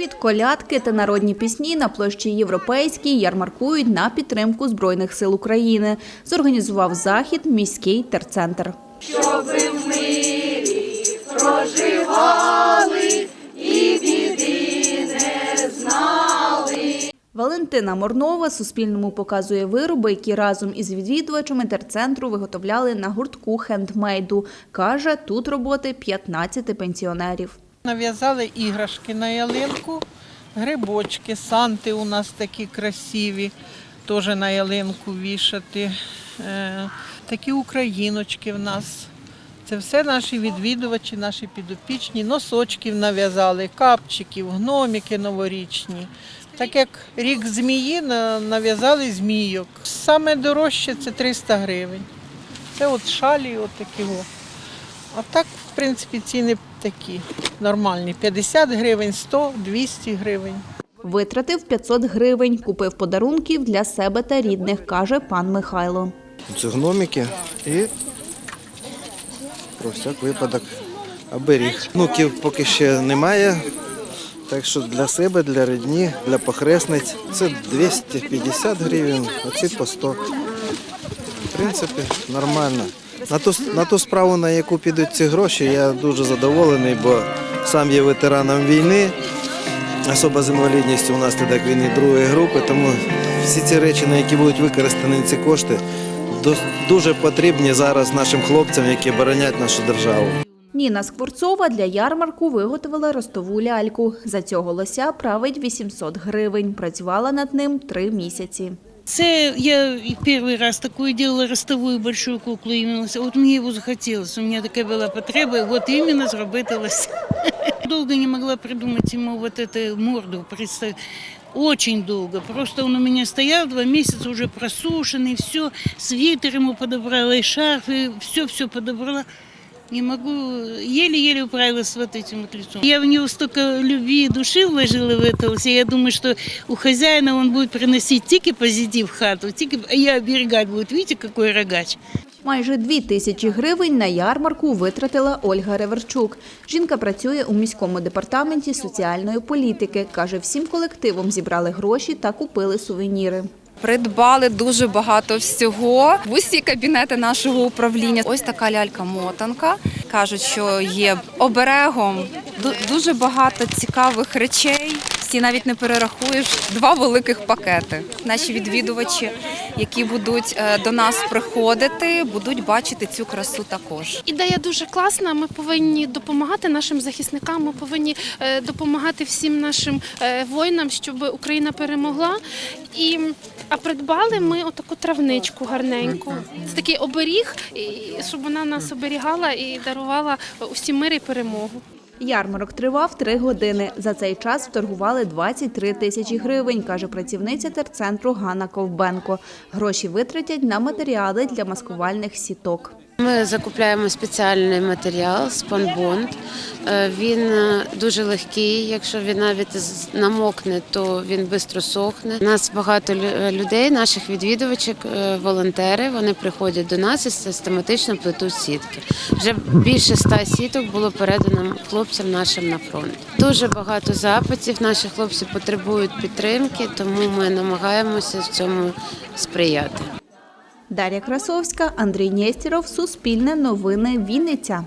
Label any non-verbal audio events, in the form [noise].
Під колядки та народні пісні на площі Європейській ярмаркують на підтримку Збройних сил України. Зорганізував захід міський терцентр. Валентина Морнова Суспільному показує вироби, які разом із відвідувачами терцентру виготовляли на гуртку хендмейду. Каже, тут роботи 15 пенсіонерів. Нав'язали іграшки на ялинку, грибочки, санти у нас такі красиві, теж на ялинку вішати. Е, такі україночки в нас. Це все наші відвідувачі, наші підопічні. Носочків нав'язали, капчиків, гномики новорічні. Так як рік змії нав'язали змійок. Саме дорожче це 300 гривень. Це от шалі, от такі. А так, в принципі, ціни такі нормальні. 50 гривень, 100, 200 гривень. Витратив 500 гривень, купив подарунків для себе та рідних, каже пан Михайло. Це гномики і про всяк випадок оберіг. Внуків поки ще немає, так що для себе, для рідні, для похресниць це 250 гривень, а ці по 100. В принципі, нормально. На ту, на ту справу, на яку підуть ці гроші, я дуже задоволений, бо сам є ветераном війни. Особа з інвалідністю так війни другої групи, тому всі ці речі, на які будуть використані ці кошти, дуже потрібні зараз нашим хлопцям, які боронять нашу державу. Ніна Скворцова для ярмарку виготовила ростову ляльку. За цього лося править 800 гривень. Працювала над ним три місяці. Це я и первый раз такую делала ростовую большую куклу именно. Вот мне его захотелось, у меня такая была потреба, вот именно зробити лося. [laughs] Долго не могла придумать ему вот эту морду представить. Очень долго. Просто он у меня стоял два месяца уже просушенный, все, свитер ему подобрала, и шарф, и все-все подобрала. Не могу, еле-еле управилась с вот этим вот лицом. Я в него столько любви и души вложила в это. Я думаю, что у хозяина он будет приносить тики позитив в хату, а я оберегать будет. Видите, какой рогач. Майже дві тисячі гривень на ярмарку витратила Ольга Реверчук. Жінка працює у міському департаменті соціальної політики. Каже, всім колективом зібрали гроші та купили сувеніри. Придбали дуже багато всього в усі кабінети нашого управління. Ось така лялька-мотанка. Кажуть, що є оберегом Ду- дуже багато цікавих речей. Всі навіть не перерахуєш два великих пакети. Наші відвідувачі, які будуть е, до нас приходити, будуть бачити цю красу також. Ідея дуже класна. Ми повинні допомагати нашим захисникам. Ми повинні е, допомагати всім нашим е, воїнам, щоб Україна перемогла. І а придбали ми отаку травничку гарненьку. Це такий оберіг, щоб вона нас оберігала і дарувала усім мир і перемогу. Ярмарок тривав три години. За цей час вторгували 23 тисячі гривень, каже працівниця терцентру Ганна Ковбенко. Гроші витратять на матеріали для маскувальних сіток. Ми закупляємо спеціальний матеріал спанбонд. Е, Він е, дуже легкий. Якщо він навіть намокне, то він швидко сохне. У нас багато людей, наших відвідувачів, е, волонтери. Вони приходять до нас і систематично плетуть сітки. Вже більше ста сіток було передано хлопцям нашим на фронт. Дуже багато запитів. Наші хлопці потребують підтримки, тому ми намагаємося в цьому сприяти. Дар'я Красовська, Андрій Нєстіров, Суспільне новини, Вінниця.